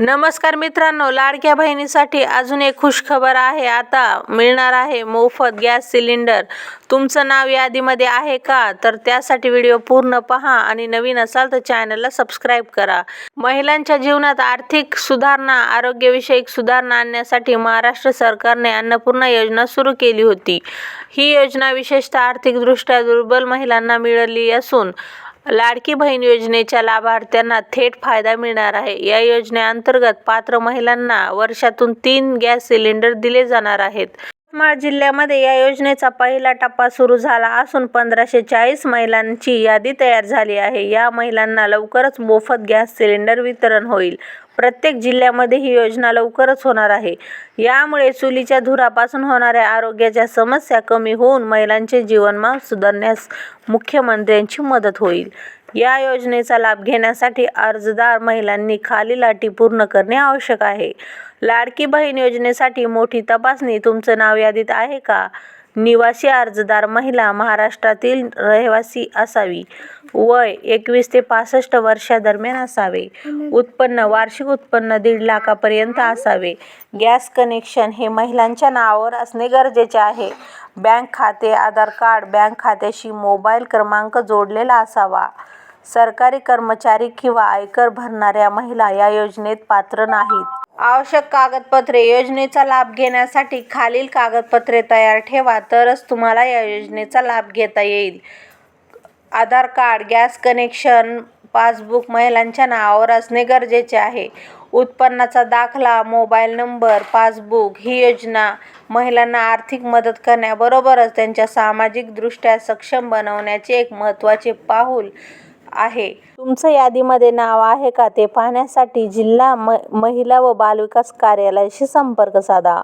नमस्कार मित्रांनो लाडक्या बहिणीसाठी अजून एक खुशखबर आहे. आता मिळणार आहे मोफत गॅस सिलेंडर. तुमचं नाव यादीमध्ये आहे का? तर त्यासाठी व्हिडिओ पूर्ण पहा आणि नवीन असाल तर चॅनलला सबस्क्राईब करा. महिलांच्या जीवनात आर्थिक सुधारणा आरोग्यविषयक सुधारणा आणण्यासाठी महाराष्ट्र सरकारने अन्नपूर्णा योजना सुरू केली होती. ही योजना विशेषतः आर्थिकदृष्ट्या दुर्बल महिलांना मिळाली असून लाडकी बहीण योजनेच्या लाभार्थ्यांना थेट फायदा मिळणार आहे. या योजनेअंतर्गत पात्र महिलांना वर्षातून तीन गॅस सिलेंडर दिले जाणार आहेत. यवतमाळ जिल्ह्यामध्ये या योजनेचा पहिला टप्पा सुरू झाला असून पंधराशे चाळीस महिलांची यादी तयार झाली आहे. या महिलांना लवकरच मोफत गॅस सिलेंडर वितरण होईल. प्रत्येक जिल्ह्यामध्ये ही योजना लवकरच होणार आहे. यामुळे चुलीच्या धुरापासून होणाऱ्या आरोग्याच्या समस्या कमी होऊन महिलांचे जीवनमान सुधारण्यास मुख्यमंत्र्यांची मदत होईल. या योजनेचा लाभ घेण्यासाठी अर्जदार महिलांनी खालील अटी पूर्ण करणे आवश्यक आहे. लाडकी बहीण योजनेसाठी मोठी तपासणी तुमचं नाव यादीत आहे का? निवासी अर्जदार महिला महाराष्ट्रातील रहिवासी असावी. वय एकवीस ते पासष्ट वर्षादरम्यान असावे. उत्पन्न वार्षिक उत्पन्न दीड लाखापर्यंत असावे. गॅस कनेक्शन हे महिलांच्या नावावर असणे गरजेचे आहे. बँक खाते आधार कार्ड बँक खात्याशी मोबाईल क्रमांक जोडलेला असावा. सरकारी कर्मचारी किंवा आयकर भरणाऱ्या महिला या योजनेत पात्र नाहीत. आवश्यक कागदपत्रे योजनेचा लाभ घेण्यासाठी खालील कागदपत्रे तयार ठेवा तरच तुम्हाला या योजनेचा लाभ घेता येईल. Aadhaar card gas connection passbook महिलांच्या नावावर असणे गरजेचे आहे. उत्पन्नाचा दाखला मोबाईल नंबर पासबुक ही योजना महिलांना आर्थिक मदत करण्याबरोबरच त्यांच्या सामाजिकदृष्ट्या सक्षम बनवण्याचे एक महत्त्वाचे पाऊल आहे. तुमचं यादीमध्ये नाव आहे का? ते पाहण्यासाठी जिल्हा म महिला व बालविकास कार्यालयाशी संपर्क साधा.